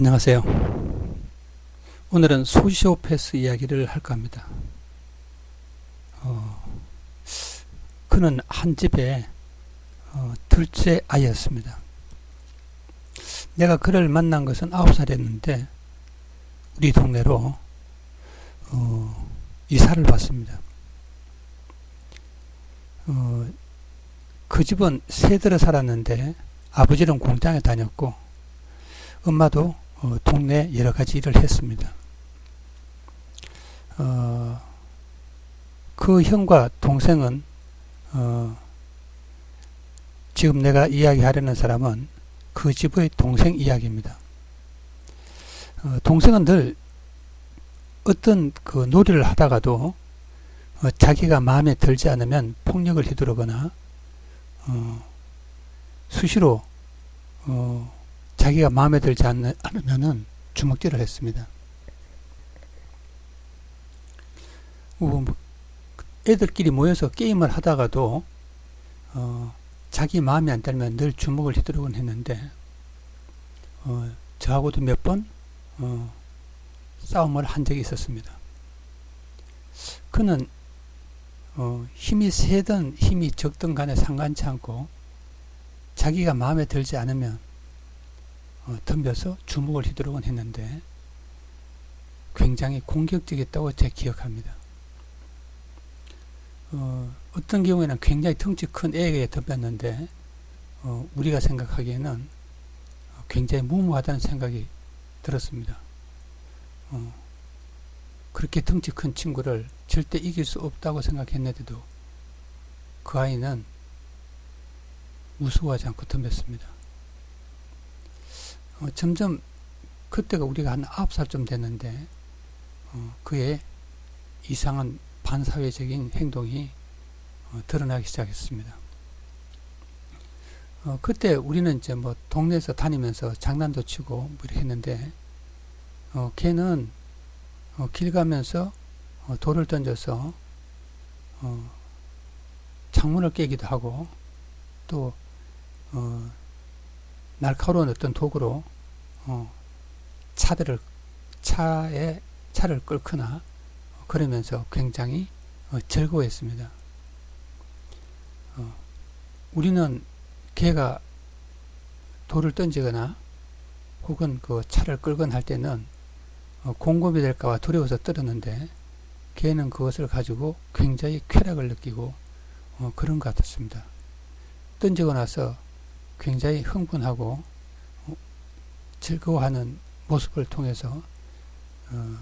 안녕하세요. 오늘은 소시오패스 이야기를 할까 합니다. 어, 그는 한 집의 어, 둘째 아이였습니다. 내가 그를 만난 것은 아홉 살이었는데 우리 동네로 어, 이사를 왔습니다. 어, 그 집은 세대를 살았는데 아버지는 공장에 다녔고 엄마도 어, 동네 여러 가지 일을 했습니다. 어, 그 형과 동생은 어, 지금 내가 이야기하려는 사람은 그 집의 동생 이야기입니다. 어, 동생은 늘 어떤 그 놀이를 하다가도 어, 자기가 마음에 들지 않으면 폭력을 휘두르거나 어, 수시로 어, 자기가 마음에 들지 않, 않으면은 주먹질을 했습니다. 어, 뭐 애들끼리 모여서 게임을 하다가도 어, 자기 마음에 안 들면 늘 주먹을 휘두르곤 했는데 어, 저하고도 몇번 어, 싸움을 한 적이 있었습니다. 그는 어, 힘이 세든 힘이 적든 간에 상관치 않고 자기가 마음에 들지 않으면 어, 덤벼서 주먹을 휘두르곤 했는데 굉장히 공격적이었다고 제가 기억합니다. 어, 어떤 경우에는 굉장히 덩치 큰 애에게 덤볐는데 어, 우리가 생각하기에는 굉장히 무모하다는 생각이 들었습니다. 어, 그렇게 덩치 큰 친구를 절대 이길 수 없다고 생각했는데도 그 아이는 무서워하지 않고 덤볐습니다. 어, 점점 그때가 우리가 한 아홉 살쯤 됐는데 어, 그의 이상한 반사회적인 행동이 어, 드러나기 시작했습니다. 어, 그때 우리는 이제 뭐 동네에서 다니면서 장난도 치고 뭐 이렇게 했는데 어, 걔는 어, 길 가면서 어, 돌을 던져서 어, 창문을 깨기도 하고 또 어, 날카로운 어떤 도구로 어, 차들을 차에 차를 끌거나 그러면서 굉장히 어, 즐거워했습니다. 어, 우리는 개가 돌을 던지거나 혹은 그 차를 끌거나 할 때는 어, 공급이 될까봐 두려워서 떨었는데 개는 그것을 가지고 굉장히 쾌락을 느끼고 어, 그런 것 같았습니다. 던지고 나서 굉장히 흥분하고 어, 즐거워하는 모습을 통해서 어,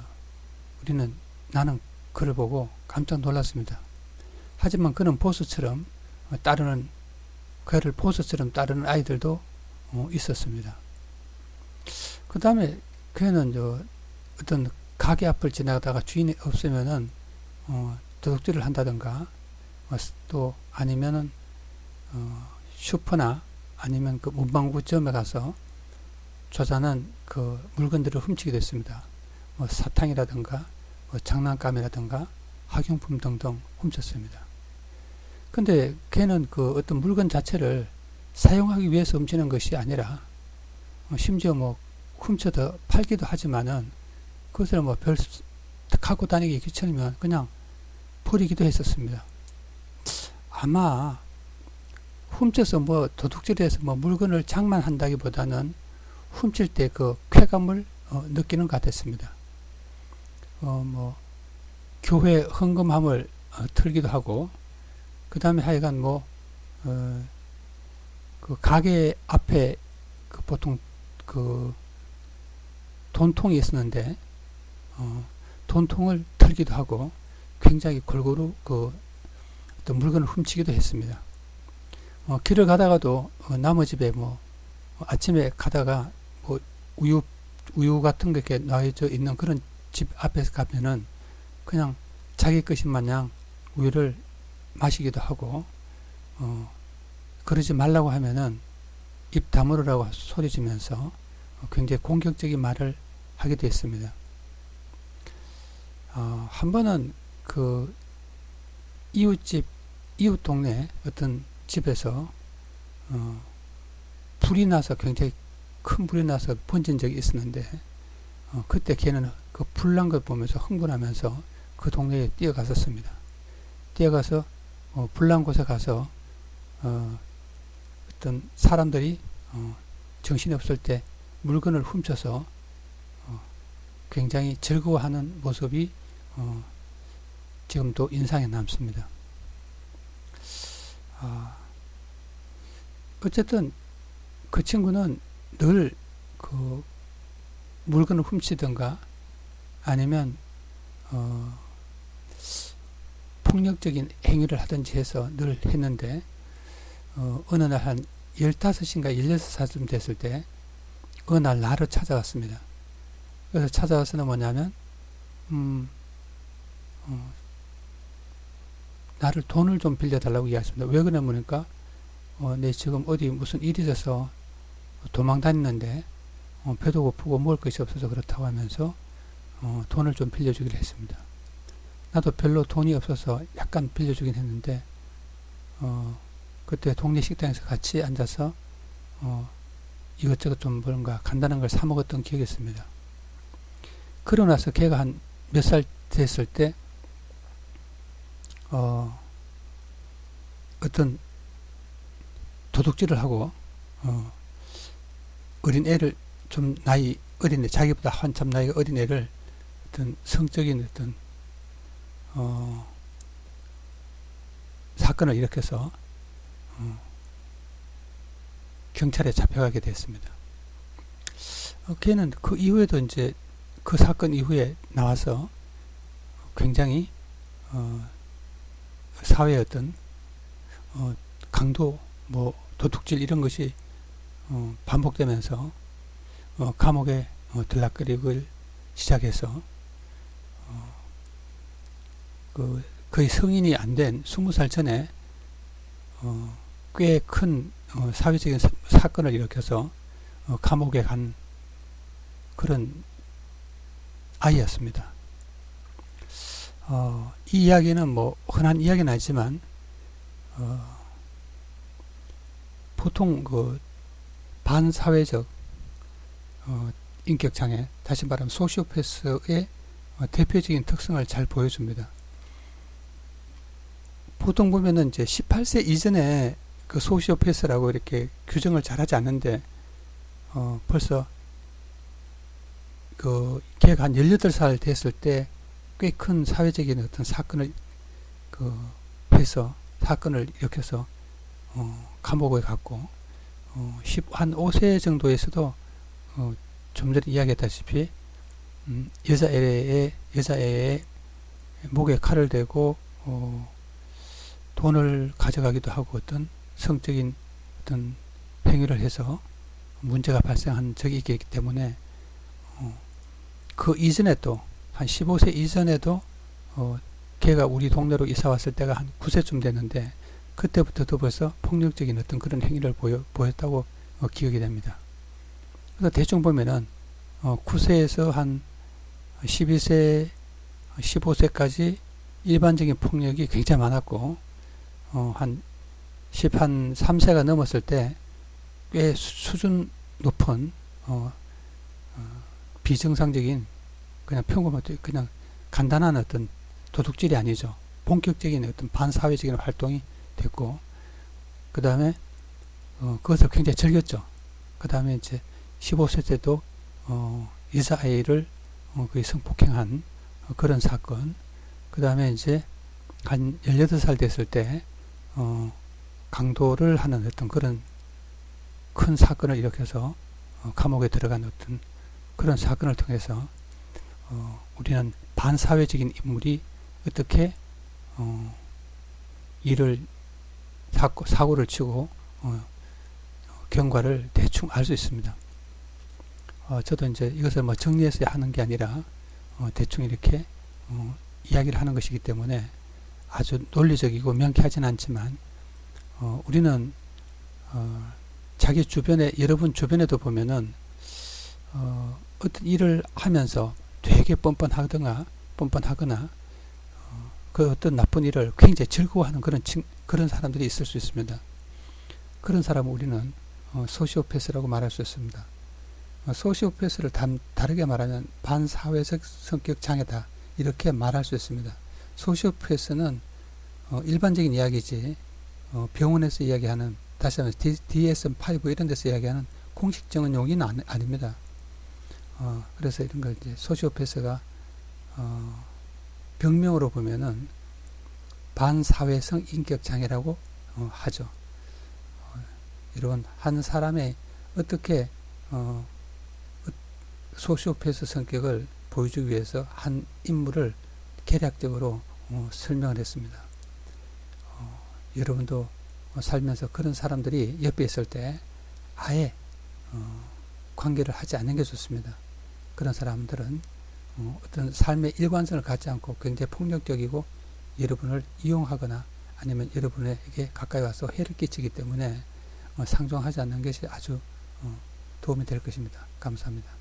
우리는 나는 그를 보고 깜짝 놀랐습니다. 하지만 그는 보스처럼 어, 따르는 그를 보스처럼 따르는 아이들도 어, 있었습니다. 그 다음에 그는 저 어떤 가게 앞을 지나가다가 주인이 없으면은 어, 도둑질을 한다든가 어, 또 아니면은 어, 슈퍼나 아니면 그 문방구점에 가서 조사는 그 물건들을 훔치게 됐습니다. 뭐 사탕이라든가 뭐 장난감이라든가 학용품 등등 훔쳤습니다. 근데 걔는 그 어떤 물건 자체를 사용하기 위해서 훔치는 것이 아니라 어, 심지어 뭐 훔쳐서 팔기도 하지만은 그것을 뭐 별 갖고 다니기 귀찮으면 그냥 버리기도 했었습니다. 아마 훔쳐서 뭐 도둑질해서 뭐 물건을 장만한다기보다는 훔칠 때 그 쾌감을 어, 느끼는 것 같았습니다. 어, 뭐 교회 헌금함을 어, 틀기도 하고 그 다음에 하여간 뭐 어, 그 가게 앞에 그 보통 그 돈통이 있었는데 어, 돈통을 털기도 하고 굉장히 골고루 그 어떤 물건을 훔치기도 했습니다. 어, 길을 가다가도 어, 나무 집에 뭐 어, 아침에 가다가 뭐 우유 우유 같은 게 이렇게 놔져 있는 그런 집 앞에서 가면은 그냥 자기 것인 마냥 우유를 마시기도 하고 어, 그러지 말라고 하면은 입 다물으라고 소리 지면서 굉장히 공격적인 말을 하기도 했습니다. 어, 한 번은 그 이웃집 이웃 동네 어떤 집에서 어, 불이 나서 굉장히 큰 불이 나서 번진 적이 있었는데 어, 그때 걔는 그 불난 걸 보면서 흥분하면서 그 동네에 뛰어갔었습니다. 뛰어가서 어, 불난 곳에 가서 어, 어떤 사람들이 어, 정신이 없을 때 물건을 훔쳐서 어, 굉장히 즐거워하는 모습이 어, 지금도 인상에 남습니다. 아, 어쨌든 그 친구는 늘 그 물건을 훔치든가 아니면 어, 폭력적인 행위를 하든지 해서 늘 했는데 어, 어느 날 한 15인가 16살쯤 됐을 때 어느 날 나를 찾아왔습니다. 그래서 찾아와서는 뭐냐면 음, 어, 나를 돈을 좀 빌려달라고 이야기했습니다. 왜 그러냐니까 어, 내 지금 어디 무슨 일이 있어서 도망 다니는데 어, 배도 고프고 먹을 것이 없어서 그렇다고 하면서 어, 돈을 좀 빌려주기로 했습니다. 나도 별로 돈이 없어서 약간 빌려주긴 했는데 어, 그때 동네 식당에서 같이 앉아서 어, 이것저것 좀 뭔가 간단한 걸 사 먹었던 기억이 있습니다. 그러고 나서 걔가 한 몇 살 됐을 때 어, 어떤 도둑질을 하고 어, 어린 애를 좀 나이 어린 애 자기보다 한참 나이가 어린 애를 어떤 성적인 어떤 어, 사건을 일으켜서 어, 경찰에 잡혀가게 됐습니다. 어, 걔는 그 이후에도 이제 그 사건 이후에 나와서 굉장히 어, 사회의 어떤 어, 강도, 뭐 도둑질 이런 것이 어, 반복되면서 어, 감옥에 어, 들락거리기 시작해서 어, 그 거의 성인이 안된 스무 살 전에 어, 꽤큰 어, 사회적인 사, 사건을 일으켜서 어, 감옥에 간 그런 아이였습니다. 어, 이 이야기는 뭐 흔한 이야기는 아니지만 어, 보통 그 반사회적 어, 인격 장애, 다시 말하면 소시오패스의 어, 대표적인 특성을 잘 보여줍니다. 보통 보면은 이제 18세 이전에 그 소시오패스라고 이렇게 규정을 잘하지 않는데 어, 벌써 그 걔가 한 18살 됐을 때 꽤 큰 사회적인 어떤 사건을 그 해서 사건을 일으켜서 어, 감옥에 갔고 어, 10, 한 5세 정도에서도 어, 좀 전에 이야기했다시피 음, 여자애의 여자애의 목에 칼을 대고 어, 돈을 가져가기도 하고 어떤 성적인 어떤 행위를 해서 문제가 발생한 적이 있기 때문에 어, 그 이전에 또 한 15세 이전에도 어, 걔가 우리 동네로 이사 왔을 때가 한 9세쯤 됐는데 그때부터도 벌써 폭력적인 어떤 그런 행위를 보여, 보였다고 어, 기억이 됩니다. 그래서 대충 보면은 어, 9세에서 한 12세, 15세까지 일반적인 폭력이 굉장히 많았고 어, 한 10, 한 3세가 넘었을 때 꽤 수준 높은 어, 어, 비정상적인 그냥 평범한 그냥 간단한 어떤 도둑질이 아니죠. 본격적인 어떤 반사회적인 활동이 됐고 그 다음에 어, 그것을 굉장히 즐겼죠. 그 다음에 이제 15세 때도 어, 여자아이를 어, 거의 성폭행한 어, 그런 사건 그 다음에 이제 한 18살 됐을 때 어, 강도를 하는 어떤 그런 큰 사건을 일으켜서 어, 감옥에 들어간 어떤 그런 사건을 통해서 어, 우리는 반사회적인 인물이 어떻게 어, 일을 사고, 사고를 치고 어, 경과를 대충 알 수 있습니다. 어, 저도 이제 이것을 뭐 정리해서 하는 게 아니라 어, 대충 이렇게 어, 이야기를 하는 것이기 때문에 아주 논리적이고 명쾌하진 않지만 어, 우리는 어, 자기 주변에 여러분 주변에도 보면은 어, 어떤 일을 하면서 되게 뻔뻔하거나 뻔뻔하거나 어, 그 어떤 나쁜 일을 굉장히 즐거워하는 그런 친, 그런 사람들이 있을 수 있습니다. 그런 사람을 우리는 어, 소시오패스라고 말할 수 있습니다. 어, 소시오패스를 담, 다르게 말하면 반사회적 성격 장애다 이렇게 말할 수 있습니다. 소시오패스는 어, 일반적인 이야기지 어, 병원에서 이야기하는 다시 한번 DSM-5 이런 데서 이야기하는 공식적인 용어는 아닙니다. 어, 그래서 이런 걸 이제 소시오패스가 어, 병명으로 보면은 반사회성 인격 장애라고 어, 하죠. 어, 이런 한 사람의 어떻게 어, 소시오패스 성격을 보여주기 위해서 한 인물을 개략적으로 어, 설명을 했습니다. 어, 여러분도 살면서 그런 사람들이 옆에 있을 때 아예 어, 관계를 하지 않는 게 좋습니다. 그런 사람들은 어, 어떤 삶의 일관성을 갖지 않고 굉장히 폭력적이고 여러분을 이용하거나 아니면 여러분에게 가까이 와서 해를 끼치기 때문에 어, 상종하지 않는 것이 아주 어, 도움이 될 것입니다. 감사합니다.